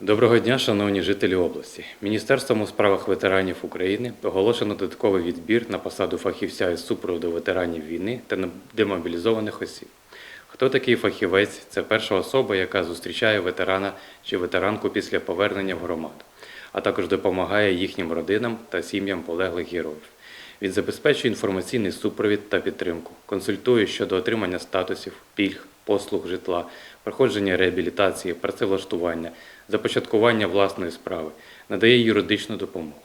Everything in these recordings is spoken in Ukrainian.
Доброго дня, шановні жителі області. Міністерством у справах ветеранів України оголошено додатковий відбір на посаду фахівця із супроводу ветеранів війни та демобілізованих осіб. Хто такий фахівець? Це перша особа, яка зустрічає ветерана чи ветеранку після повернення в громаду, а також допомагає їхнім родинам та сім'ям полеглих героїв. Він забезпечує інформаційний супровід та підтримку, консультує щодо отримання статусів, пільг, послуг житла, проходження реабілітації, працевлаштування, започаткування власної справи, надає юридичну допомогу.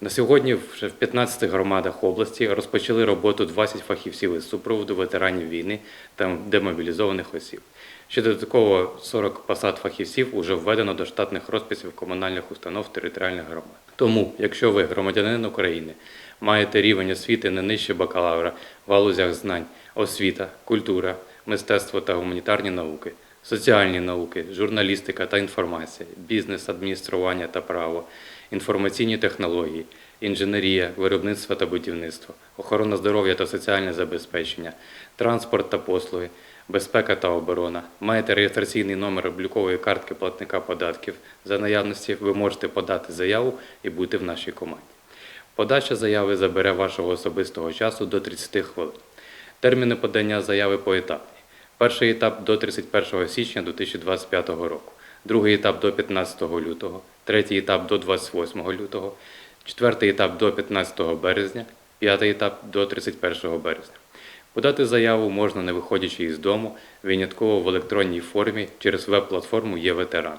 На сьогодні вже в 15 громадах області розпочали роботу 20 фахівців із супроводу ветеранів війни та демобілізованих осіб. Ще додатково 40 посад фахівців уже введено до штатних розписів комунальних установ територіальних громад. Тому, якщо ви громадянин України, маєте рівень освіти не нижче бакалавра в галузях знань, освіта, культура, мистецтво та гуманітарні науки, соціальні науки, журналістика та інформація, бізнес, адміністрування та право, інформаційні технології, інженерія, виробництво та будівництво, охорона здоров'я та соціальне забезпечення, транспорт та послуги, безпека та оборона. Маєте реєстраційний номер облікової картки платника податків. За наявності ви можете подати заяву і бути в нашій команді. Подача заяви забере вашого особистого часу до 30 хвилин. Терміни подання заяви поетапні. Перший етап до 31 січня 2025 року, другий етап до 15 лютого, третій етап до 28 лютого, четвертий етап до 15 березня, п'ятий етап до 31 березня. Подати заяву можна не виходячи із дому, винятково в електронній формі через веб-платформу «Є-ветеран».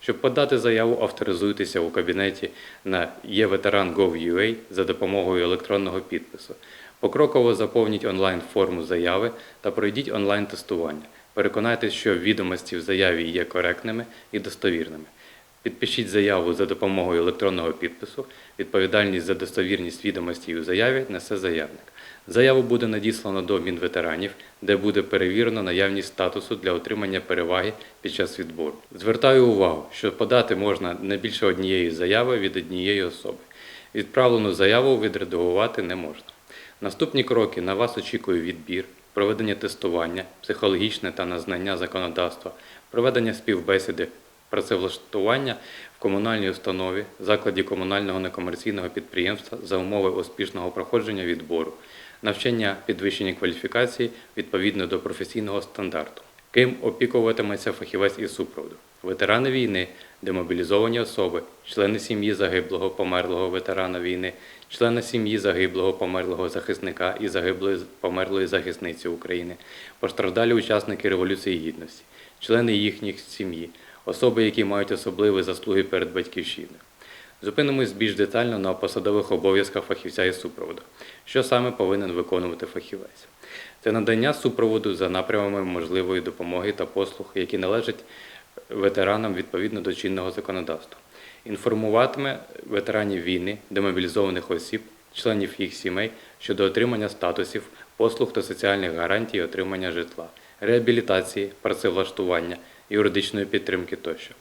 Щоб подати заяву, авторизуйтеся у кабінеті на yeveteran.gov.ua за допомогою електронного підпису. Покроково заповніть онлайн-форму заяви та пройдіть онлайн-тестування. Переконайтеся, що відомості в заяві є коректними і достовірними. Підпишіть заяву за допомогою електронного підпису. Відповідальність за достовірність відомостей у заяві несе заявник. Заяву буде надіслано до Мінветеранів, де буде перевірено наявність статусу для отримання переваги під час відбору. Звертаю увагу, що подати можна не більше однієї заяви від однієї особи. Відправлену заяву відредагувати не можна. Наступні кроки на вас очікує відбір, проведення тестування, психологічне та на знання законодавства, проведення співбесіди, працевлаштування в комунальній установі, закладі комунального некомерційного підприємства за умови успішного проходження відбору, навчання підвищення кваліфікації відповідно до професійного стандарту. Ким опікуватиметься фахівець із супроводу? Ветерани війни, демобілізовані особи, члени сім'ї загиблого померлого ветерана війни, члени сім'ї загиблого померлого захисника і загиблої померлої захисниці України, постраждалі учасники Революції Гідності, члени їхніх сім'ї, особи, які мають особливі заслуги перед батьківщиною. Зупинимось більш детально на посадових обов'язках фахівця із супроводу. Що саме повинен виконувати фахівець? Це надання супроводу за напрямами можливої допомоги та послуг, які належать ветеранам відповідно до чинного законодавства. Інформуватиме ветеранів війни, демобілізованих осіб, членів їх сімей щодо отримання статусів, послуг та соціальних гарантій отримання житла, реабілітації, працевлаштування, юридичної підтримки тощо.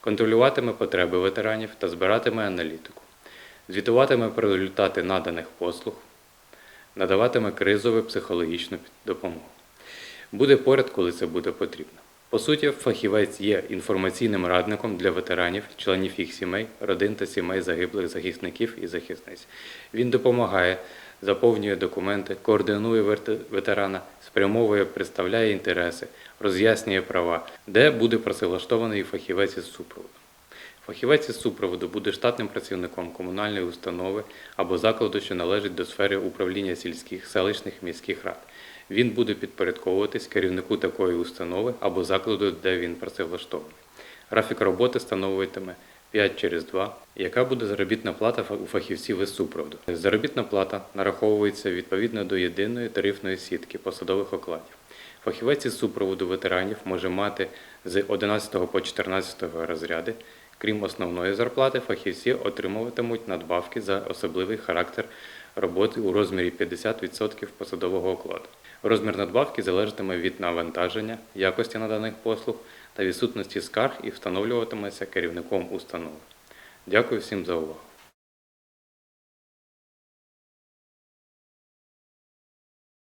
Контролюватиме потреби ветеранів та збиратиме аналітику. Звітуватиме про результати наданих послуг, надаватиме кризову психологічну допомогу. Буде поряд, коли це буде потрібно. По суті, фахівець є інформаційним радником для ветеранів, членів їх сімей, родин та сімей загиблих захисників і захисниць. Він допомагає, заповнює документи, координує ветерана, спрямовує, представляє інтереси, роз'яснює права, де буде працевлаштований фахівець із супроводу. Фахівець із супроводу буде штатним працівником комунальної установи або закладу, що належить до сфери управління сільських, селищних міських рад. Він буде підпорядковуватись керівнику такої установи або закладу, де він працевлаштований. Графік роботи встановлюватиме 5 через 2. Яка буде заробітна плата у фахівців із супроводу? Заробітна плата нараховується відповідно до єдиної тарифної сітки посадових окладів. Фахівець із супроводу ветеранів може мати з 11 по 14 розряди. Крім основної зарплати, фахівці отримуватимуть надбавки за особливий характер роботи у розмірі 50% посадового окладу. Розмір надбавки залежатиме від навантаження, якості наданих послуг та відсутності скарг і встановлюватиметься керівником установи. Дякую всім за увагу.